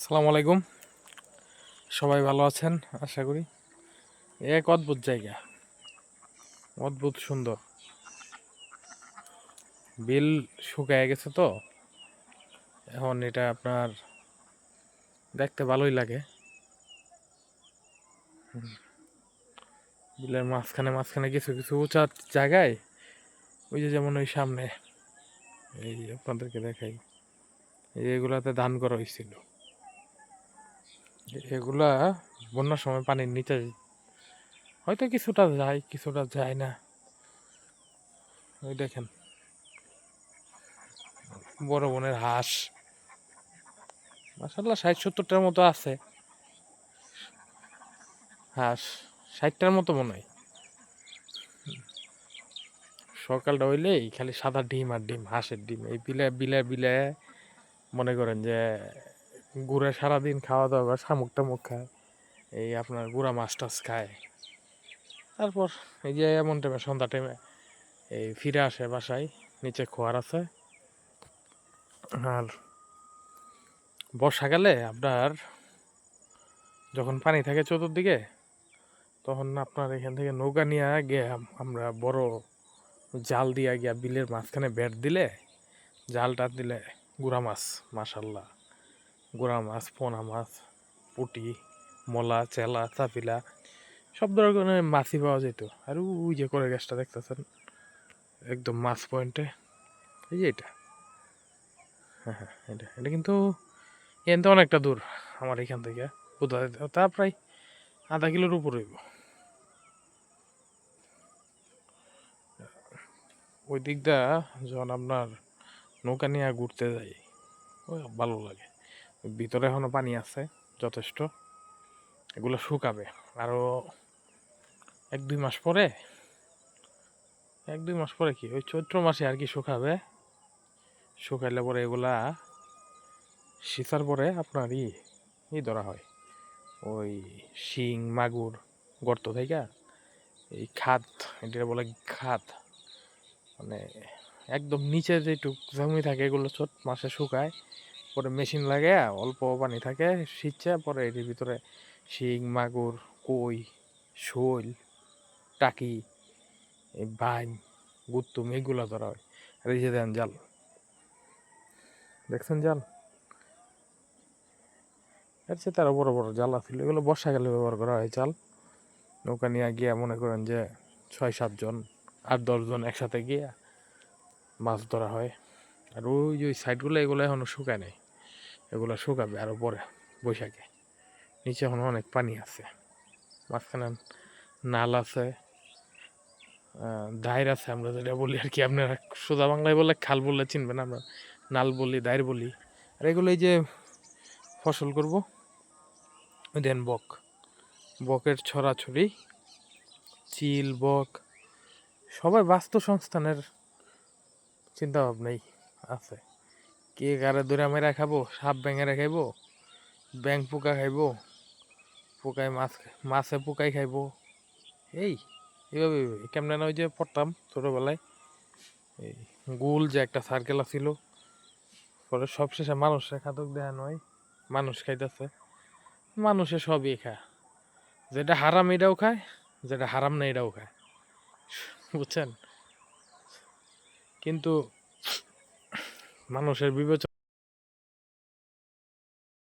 আসসালামু আলাইকুম। সবাই ভালো আছেন? আশা করি। এক অদ্ভুত জায়গা। অদ্ভুত সুন্দর। বিল শুকায় গেছে তো। এখন এটা আপনার দেখতে ভালোই লাগে। বিলের মাঝখানে মাঝখানে কিছু কিছু উঁচা জায়গায় ওই যে যেমন ওই সামনে। এই আপনাদেরকে দেখাই। এই যে এগুলাতে ধান করা হয়েছিল। এগুলা বন্যার সময় পানির নিচে হয়তো কিছুটা যায় কিছুটা যায় না। ওই দেখেন। বড় বোনের হাঁস। মাসাল্লাহ ষাট সত্তরটার মতো আছে। হাঁস ষাটটার মতো মনে হয়। সকালটা হইলেই খালি সাদা ডিম আর ডিম, হাঁসের ডিম। এই বিলে বিলে বিলে মনে করেন যে ঘুরে সারাদিন খাওয়া দাওয়া করে, শামুক টামুক খায়। এই আপনার গুড়া মাছ টাছ খায়। তারপর এই যে এমন টাইমে সন্ধ্যা টাইমে এই ফিরে আসে বাসায়, নিচে খোয়ার আছে। আর বর্ষাকালে আপনার যখন পানি থাকে চতুর্দিকে, তখন আপনার এখান থেকে নৌকা নিয়ে গিয়ে আমরা বড় জাল দিয়ে গিয়া বিলের মাঝখানে বেট দিলে, জালটা দিলে গুড়া মাছ, মাশাল্লাহ। গুড়া মাছ, পোনা মাছ, পুটি, মলা, চেলা, চাপিলা, সব ধরনের মাছই পাওয়া যেত। আর ওই যে করে গ্যাসটা দেখতেছেন, একদম মাছ পয়েন্টে এই যে এটা। হ্যাঁ হ্যাঁ এটা এটা কিন্তু থেকে অনেকটা দূর আমার এখান থেকে। তা প্রায় আধা কিলোর উপর হইব। ওই দিকটা যখন আপনার নৌকা নিয়ে ঘুরতে যাই ভালো লাগে। ভিতরে এখনও পানি আছে, যথেষ্ট। এগুলো শুকাবে। আরও এক দুই মাস পরে, এক দুই মাস পরে কি? ওই চৈত্র মাসে আর কি শুকাবে। শুকাইলে পরে এগুলা শীতার পরে আপনার ই ই ধরা হয়। ওই শিং, মাগুর, গর্ত থেকে এই খাত এটা বলে খাত মানে একদম নিচে যেটুক জমি থাকে, এগুলো ছোট মাসে শুকায়। পরে মেশিন লাগে অল্প পানি থাকে, সিঁচে, পরে এটির ভিতরে শিং, মাগুর, কই, শৈল, টাকি বাইন, গুত্তুম, এগুলো ধরা হয়। আর এই যে দেন জাল। দেখছেন জাল? এর চেয়ে তারা বড় বড় জাল আছিল এগুলো বর্ষাকালে ব্যবহার করা হয় জাল। নৌকা নিয়ে গিয়ে মনে করেন যে ছয় সাতজন আট দশজন একসাথে গিয়ে মাছ ধরা হয়। আর ওই যে সাইডগুলো এগুলো এখনও শুকায় নাই। এগুলো শুকাবে আরও পরে, বৈশাখে। নিচে এখনও অনেক পানি আছে। মাঝখানে নাল আছে দায়ের আছে আমরা যেটা বলি আর কি। আপনারা সোজা বাংলায় বলে খাল বললে চিনবেন, আমরা নাল বলি দায়ের বলি। আর এগুলো এই যে ফসল করব, দেন বক। বকের ছড়াছড়ি, চিল, বক, সবাই বাস্তু সংস্থানের চিন্তাভাবনাই আছে। কে কারে দূরে মেরা খাব? সাপ ব্যাঙেরা খাইবো? ব্যাং পোকা খাইবো? পোকায় মাছ মাছে পোকায় খাইবো? এই, এইভাবে। কেমনে না ওই যে পড়তাম ছোটোবেলায়। এই গোল যে একটা সার্কেল আছিল। পরে সবশেষে মানুষের খাদক দেখানো হয় মানুষ খাইতেছে। মানুষে সবই খায় যেটা হারাম এটাও খায়, যেটা হারাম না এটাও খায়। বুঝছেন? কিন্তু Hermano, ser vivo